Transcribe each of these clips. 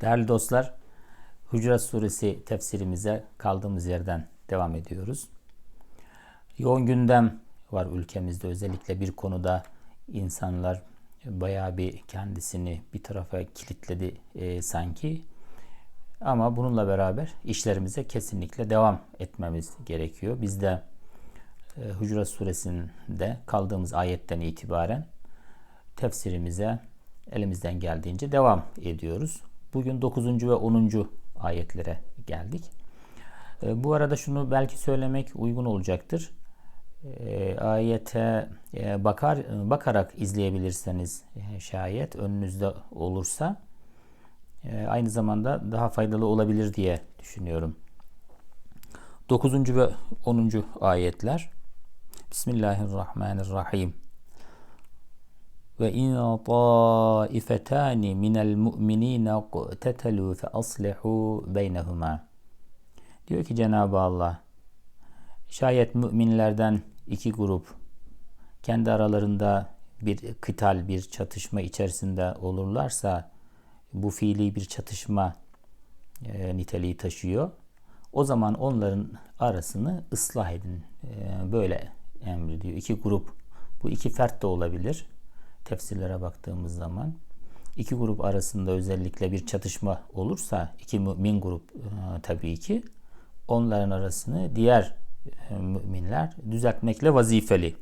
Değerli dostlar, Hucurat Suresi tefsirimize kaldığımız yerden devam ediyoruz. Yoğun gündem var ülkemizde özellikle bir konuda insanlar bayağı bir kendisini bir tarafa kilitledi e, sanki. Ama bununla beraber işlerimize kesinlikle devam etmemiz gerekiyor. Biz de e, Hucurat Suresinde kaldığımız ayetten itibaren tefsirimize elimizden geldiğince devam ediyoruz. Bugün 9. ve 10. ayetlere geldik. E, bu arada şunu belki söylemek uygun olacaktır. E, ayete e, bakar bakarak izleyebilirseniz e, şayet önünüzde olursa e, aynı zamanda daha faydalı olabilir diye düşünüyorum. 9. ve 10. ayetler Bismillahirrahmanirrahim. Ve in taifetani minel mu'minina qtetelu fe aslihu beynehuma. Diyor ki Cenab-ı Allah şayet müminlerden iki grup kendi aralarında bir kıtal, bir çatışma içerisinde olurlarsa bu fiili bir çatışma e, niteliği taşıyor. O zaman onların arasını ıslah edin. E, böyle emrediyor. İki grup, bu iki fert de olabilir tefsirlere baktığımız zaman iki grup arasında özellikle bir çatışma olursa iki mümin grup e, tabii ki onların arasını diğer e, müminler düzeltmekle vazifeli.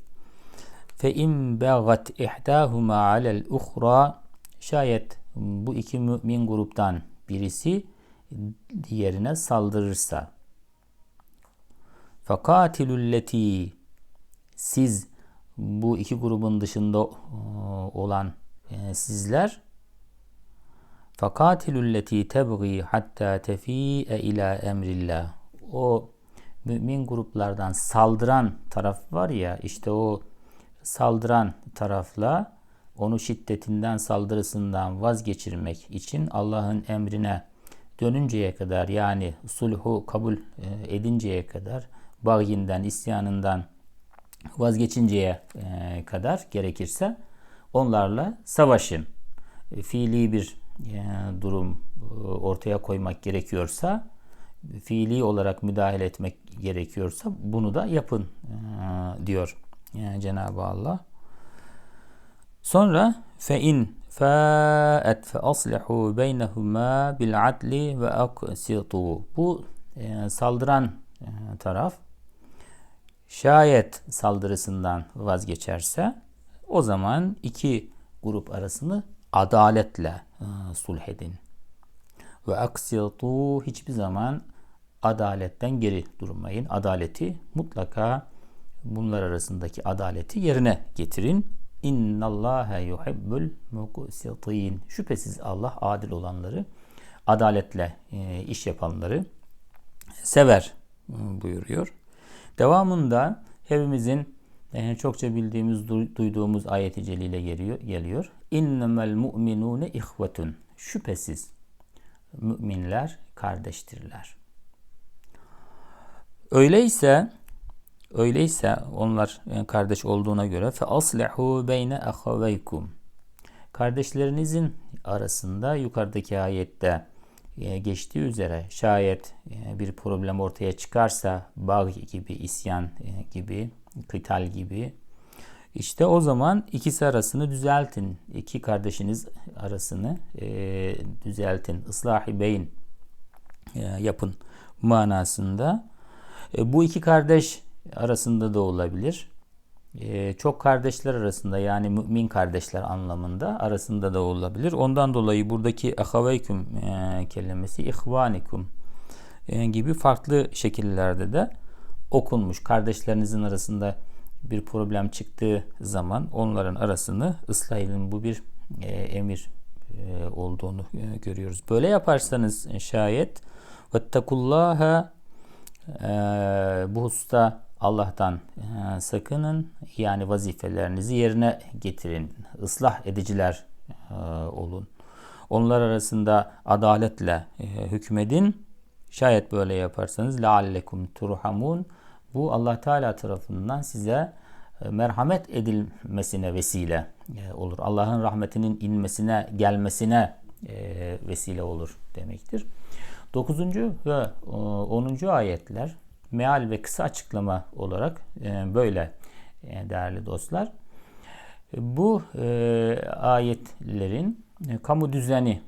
Fe in bagat ihdahuma alel uhra şayet bu iki mümin gruptan birisi diğerine saldırırsa fakatilulleti siz bu iki grubun dışında e, olan e, sizler fakatilulleti tebgi hatta tefi'e ila emrillah o mümin gruplardan saldıran taraf var ya işte o saldıran tarafla onu şiddetinden saldırısından vazgeçirmek için Allah'ın emrine dönünceye kadar yani sulhu kabul e, edinceye kadar bağyinden, isyanından vazgeçinceye e, kadar gerekirse onlarla savaşın. E, fiili bir e, durum ortaya koymak gerekiyorsa, fiili olarak müdahale etmek gerekiyorsa bunu da yapın diyor Cenab-ı Allah. Sonra fe in fa'et fe aslihu beynehuma bil adli ve aksitu. Bu saldıran taraf Şayet saldırısından vazgeçerse o zaman iki grup arasını adaletle e, sulh edin. Ve aksiyatu hiçbir zaman adaletten geri durmayın. Adaleti mutlaka bunlar arasındaki adaleti yerine getirin. İnnallâhe yuhibbul muqsitin. Şüphesiz Allah adil olanları, adaletle e, iş yapanları sever e, buyuruyor. Devamında hepimizin e, çokça bildiğimiz, duyduğumuz ayet-i celile geliyor. geliyor. İnnemel mu'minune ihvetun. Şüphesiz müminler kardeştirler. Öyleyse öyleyse onlar e, kardeş olduğuna göre fe aslihu beyne ahaveykum. Kardeşlerinizin arasında yukarıdaki ayette geçtiği üzere şayet e, bir problem ortaya çıkarsa bağ gibi, isyan e, gibi, kıtal gibi işte o zaman ikisi arasını düzeltin. İki kardeşiniz arasını düzeltin. Islahi beyin yapın manasında. bu iki kardeş arasında da olabilir. Ee, çok kardeşler arasında yani mümin kardeşler anlamında arasında da olabilir. Ondan dolayı buradaki ahaveyküm e, kelimesi ihvanikum e, gibi farklı şekillerde de okunmuş. Kardeşlerinizin arasında bir problem çıktığı zaman onların arasını ıslah. Bu bir e, emir olduğunu görüyoruz. Böyle yaparsanız şayet vettekullaha bu hususta Allah'tan e, sakının yani vazifelerinizi yerine getirin. Islah ediciler e, olun. Onlar arasında adaletle e, hükmedin. Şayet böyle yaparsanız leallekum turhamun bu Allah Teala tarafından size merhamet edilmesine vesile olur. Allah'ın rahmetinin inmesine, gelmesine vesile olur demektir. 9. ve 10. ayetler meal ve kısa açıklama olarak e, böyle e, değerli dostlar. Bu e, ayetlerin kamu düzeni,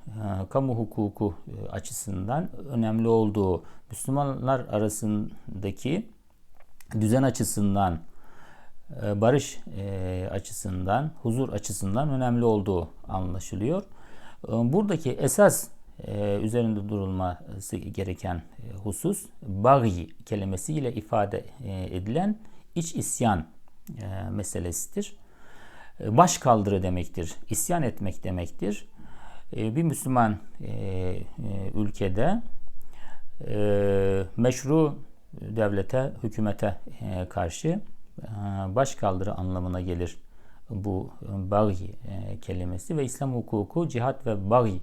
kamu hukuku açısından önemli olduğu, Müslümanlar arasındaki düzen açısından, barış açısından, huzur açısından önemli olduğu anlaşılıyor. Buradaki esas e, üzerinde durulması gereken e, husus bagi kelimesiyle ifade e, edilen iç isyan e, meselesidir. Baş kaldırı demektir. İsyan etmek demektir. Bir Müslüman ülkede meşru devlete, hükümete karşı baş kaldırı anlamına gelir bu bagi kelimesi ve İslam hukuku cihat ve bagi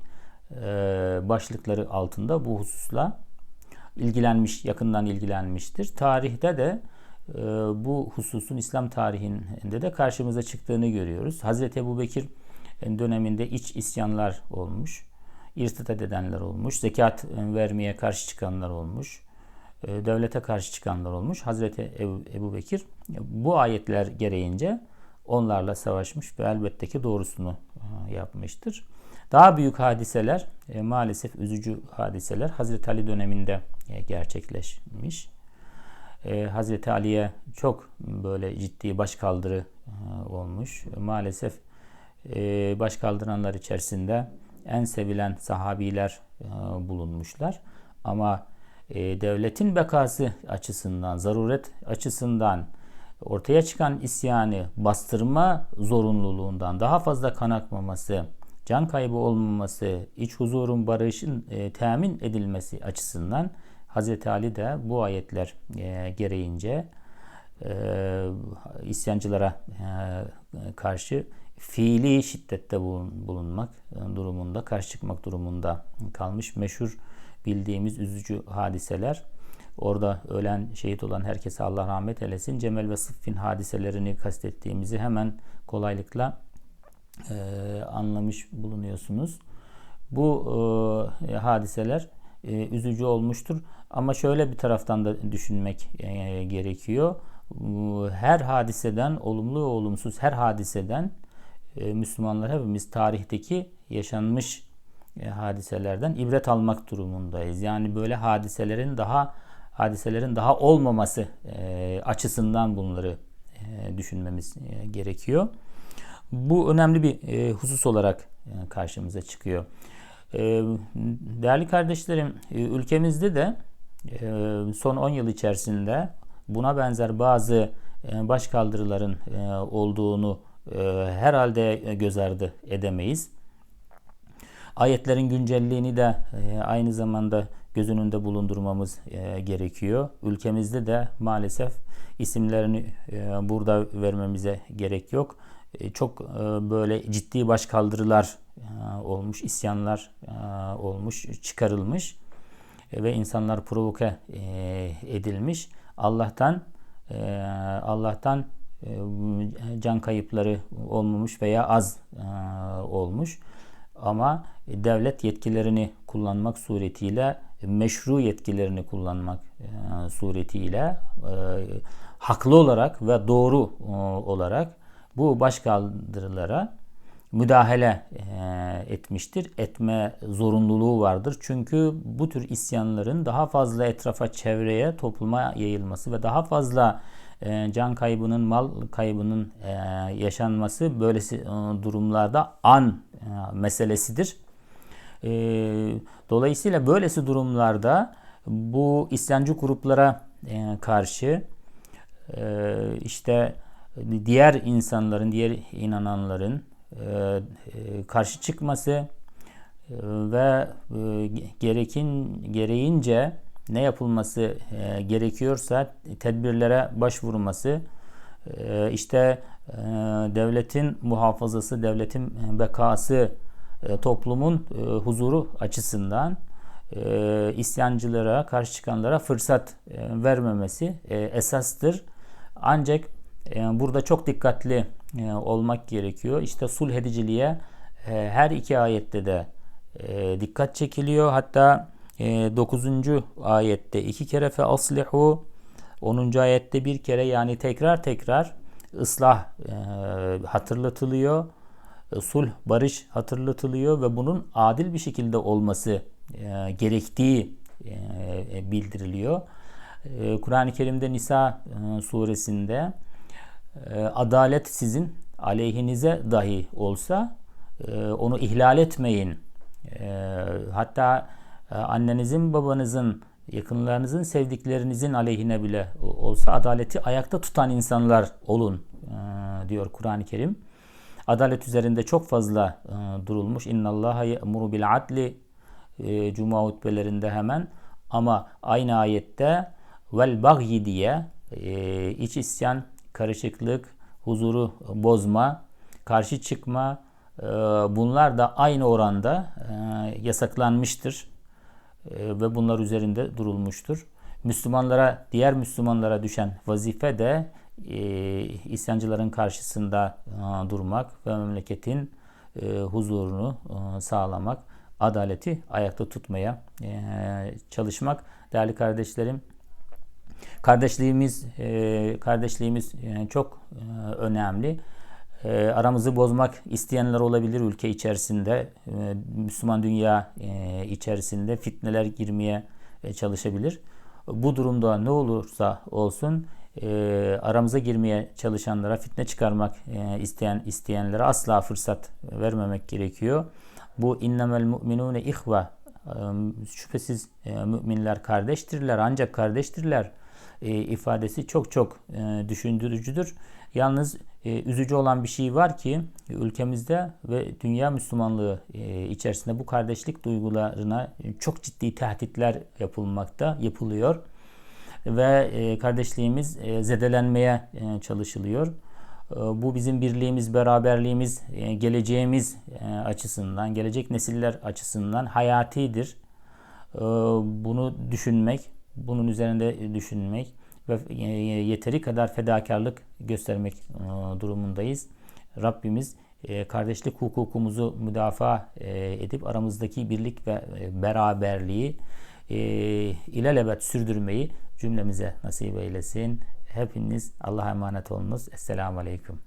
başlıkları altında bu hususla ilgilenmiş, yakından ilgilenmiştir. Tarihte de e, bu hususun İslam tarihinde de karşımıza çıktığını görüyoruz. Hazreti Ebu Bekir döneminde iç isyanlar olmuş, irtidat edenler olmuş, zekat vermeye karşı çıkanlar olmuş, e, devlete karşı çıkanlar olmuş. Hazreti Ebu Bekir bu ayetler gereğince onlarla savaşmış ve elbette ki doğrusunu yapmıştır. Daha büyük hadiseler e, maalesef üzücü hadiseler Hazreti Ali döneminde e, gerçekleşmiş. E, Hazreti Ali'ye çok böyle ciddi başkaldırı e, olmuş. Maalesef e, başkaldıranlar içerisinde en sevilen sahabiler e, bulunmuşlar. Ama e, devletin bekası açısından, zaruret açısından ortaya çıkan isyanı bastırma zorunluluğundan daha fazla kan akmaması, can kaybı olmaması, iç huzurun, barışın e, temin edilmesi açısından Hz. Ali de bu ayetler e, gereğince e, isyancılara e, karşı fiili şiddette bulunmak e, durumunda, karşı çıkmak durumunda kalmış. Meşhur bildiğimiz üzücü hadiseler. Orada ölen, şehit olan herkese Allah rahmet eylesin. Cemel ve Sıffin hadiselerini kastettiğimizi hemen kolaylıkla e, anlamış bulunuyorsunuz. Bu e, hadiseler e, üzücü olmuştur. Ama şöyle bir taraftan da düşünmek e, gerekiyor. Her hadiseden, olumlu ve olumsuz her hadiseden e, Müslümanlar hepimiz tarihteki yaşanmış e, hadiselerden ibret almak durumundayız. Yani böyle hadiselerin daha hadiselerin daha olmaması e, açısından bunları e, düşünmemiz e, gerekiyor. Bu önemli bir e, husus olarak e, karşımıza çıkıyor. E, değerli kardeşlerim, e, ülkemizde de e, son 10 yıl içerisinde buna benzer bazı e, başkaldırıların e, olduğunu e, herhalde göz ardı edemeyiz. Ayetlerin güncelliğini de e, aynı zamanda göz önünde bulundurmamız e, gerekiyor. Ülkemizde de maalesef isimlerini e, burada vermemize gerek yok. E, çok e, böyle ciddi başkaldırılar e, olmuş, isyanlar olmuş, çıkarılmış ve insanlar provoke edilmiş. Allah'tan Allah'tan can kayıpları olmamış veya az olmuş. Ama devlet yetkilerini kullanmak suretiyle meşru yetkilerini kullanmak suretiyle haklı olarak ve doğru olarak bu başkaldırılara müdahale e, etmiştir. Etme zorunluluğu vardır. Çünkü bu tür isyanların daha fazla etrafa, çevreye, topluma yayılması ve daha fazla e, can kaybının, mal kaybının e, yaşanması böylesi durumlarda an meselesidir. Dolayısıyla böylesi durumlarda bu isyancı gruplara karşı işte diğer insanların, diğer inananların e, e, karşı çıkması e, ve gerekin gereğince ne yapılması gerekiyorsa tedbirlere başvurması işte devletin muhafazası, devletin bekası, toplumun huzuru açısından isyancılara, karşı çıkanlara fırsat vermemesi esastır. Ancak burada çok dikkatli e, olmak gerekiyor. İşte sulh ediciliğe e, her iki ayette de e, dikkat çekiliyor. Hatta e, 9. ayette iki kere fe aslihu 10. ayette bir kere yani tekrar tekrar ıslah e, hatırlatılıyor. E, sulh, barış hatırlatılıyor ve bunun adil bir şekilde olması e, gerektiği e, bildiriliyor. E, Kur'an-ı Kerim'de Nisa e, suresinde e, adalet sizin aleyhinize dahi olsa e, onu ihlal etmeyin. E, hatta e, annenizin, babanızın, yakınlarınızın, sevdiklerinizin aleyhine bile olsa adaleti ayakta tutan insanlar olun e, diyor Kur'an-ı Kerim. Adalet üzerinde çok fazla durulmuş. İnna Allaha ye'muru bil adli Cuma hutbelerinde hemen ama aynı ayette vel bagyi diye iç isyan, karışıklık, huzuru bozma, karşı çıkma e, bunlar da aynı oranda e, yasaklanmıştır e, ve bunlar üzerinde durulmuştur. Müslümanlara, diğer Müslümanlara düşen vazife de e, isyancıların karşısında durmak ve memleketin huzurunu sağlamak, adaleti ayakta tutmaya çalışmak. Değerli kardeşlerim, kardeşliğimiz e, kardeşliğimiz e, çok e, önemli. E, aramızı bozmak isteyenler olabilir ülke içerisinde, e, Müslüman dünya e, içerisinde fitneler girmeye e, çalışabilir. Bu durumda ne olursa olsun e, aramıza girmeye çalışanlara, fitne çıkarmak e, isteyen isteyenlere asla fırsat vermemek gerekiyor. Bu innemel mu'minune ihve e, şüphesiz e, müminler kardeştirler ancak kardeştirler e, ifadesi çok çok e, düşündürücüdür. Yalnız e, üzücü olan bir şey var ki ülkemizde ve dünya Müslümanlığı e, içerisinde bu kardeşlik duygularına çok ciddi tehditler yapılmakta, yapılıyor ve e, kardeşliğimiz e, zedelenmeye e, çalışılıyor. E, bu bizim birliğimiz, beraberliğimiz, e, geleceğimiz e, açısından, gelecek nesiller açısından hayatidir. E, bunu düşünmek, bunun üzerinde düşünmek ve e, yeteri kadar fedakarlık göstermek e, durumundayız. Rabbimiz e, kardeşlik hukukumuzu müdafaa edip aramızdaki birlik ve beraberliği ilelebet sürdürmeyi cümlemize nasip eylesin. Hepiniz Allah'a emanet olunuz. Esselamu Aleyküm.